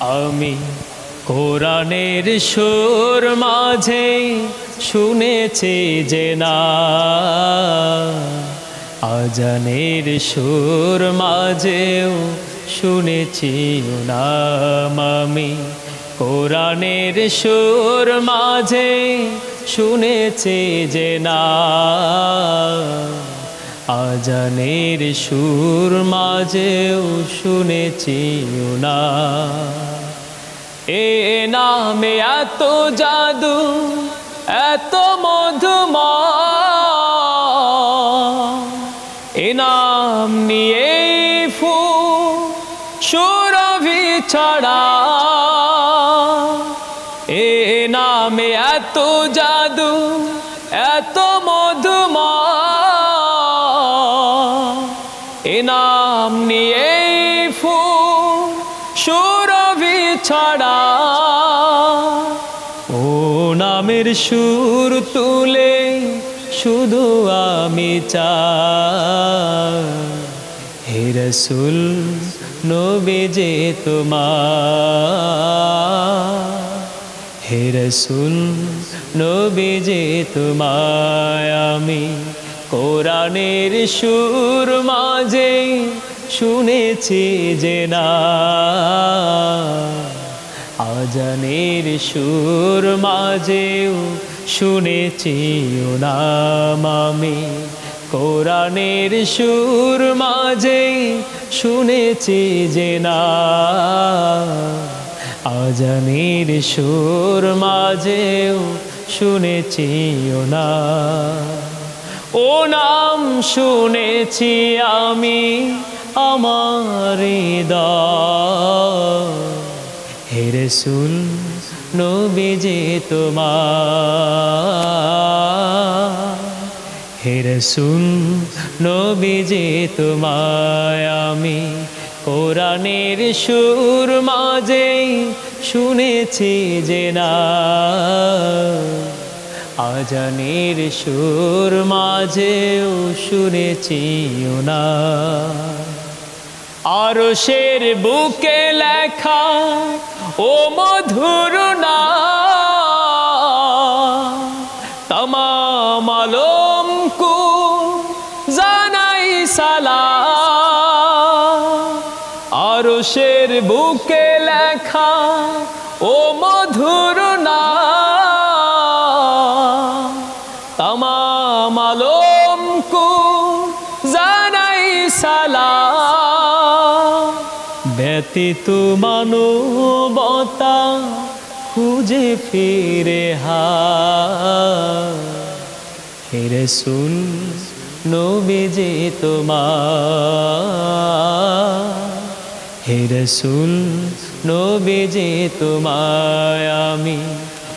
আমি কোরআনের সুর মাঝে শুনেছি যে না, আজানের সুর মাঝেও শুনেছি নাম আমি কোরআনের সুর মাঝে শুনেছি যে না। আজানের সুর মাঝেও শুনেছি না এ নামে এত জাদু, এত মধুম এ নাম নিয়ে ফু, সুরভি ছড়া। এ নামে এত জাদু, এত মধুম এ নাম নিয়ে ফু সুরভি ছড়া। ও নামের সুর তুলে শুধু আমি হে রসুল, নবে যে তোমার হে রসুল তোমায় আমি কোরআনের সুর মাঝে শুনেছি যে না। আজানের সুর মাঝেও শুনেছি নাম আমি। কোরআনের সুর মাঝে শুনেছি যে না। আজানের সুর মাঝেও শুনেছি না ও নাম শুনেছি আমি আমার হে রসুল নবী যে তোমার হে রসুল নবী যে তোমায়। আমি কোরআনের সুর মাঝে শুনেছি যে না। আজানের সুর মাঝেও শুনেছি না আরশের বুকে লেখা, ও মধুর না। তমাম কু জানাই সালা আরশের বুকে লেখা, ও মধুর না। তমাম আলম কু জানাই সালা ব্যতীত মানবতা খুঁজে ফিরে হা হেরে শুন নবে যে তোমার। হেরে শুন নবে যে তোমায় আমি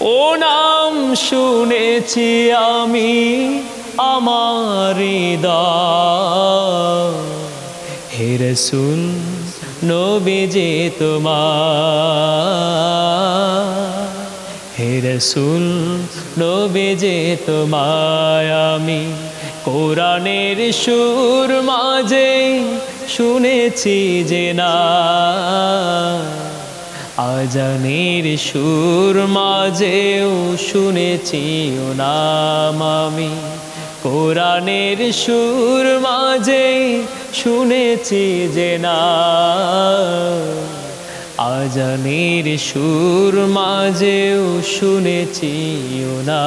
ও নাম শুনেছি আমি আমার হে রসুল নবে যে তোমার হে রসুল নবে তোমায়। আমি কোরআনের সুর মাঝে শুনেছি যে না। আজানের সুর মাঝেও শুনেছি নাম আমি। কোরআনের সুর মাঝে শুনেছি যে না। আজানের সুর মাঝেও শুনেছি না।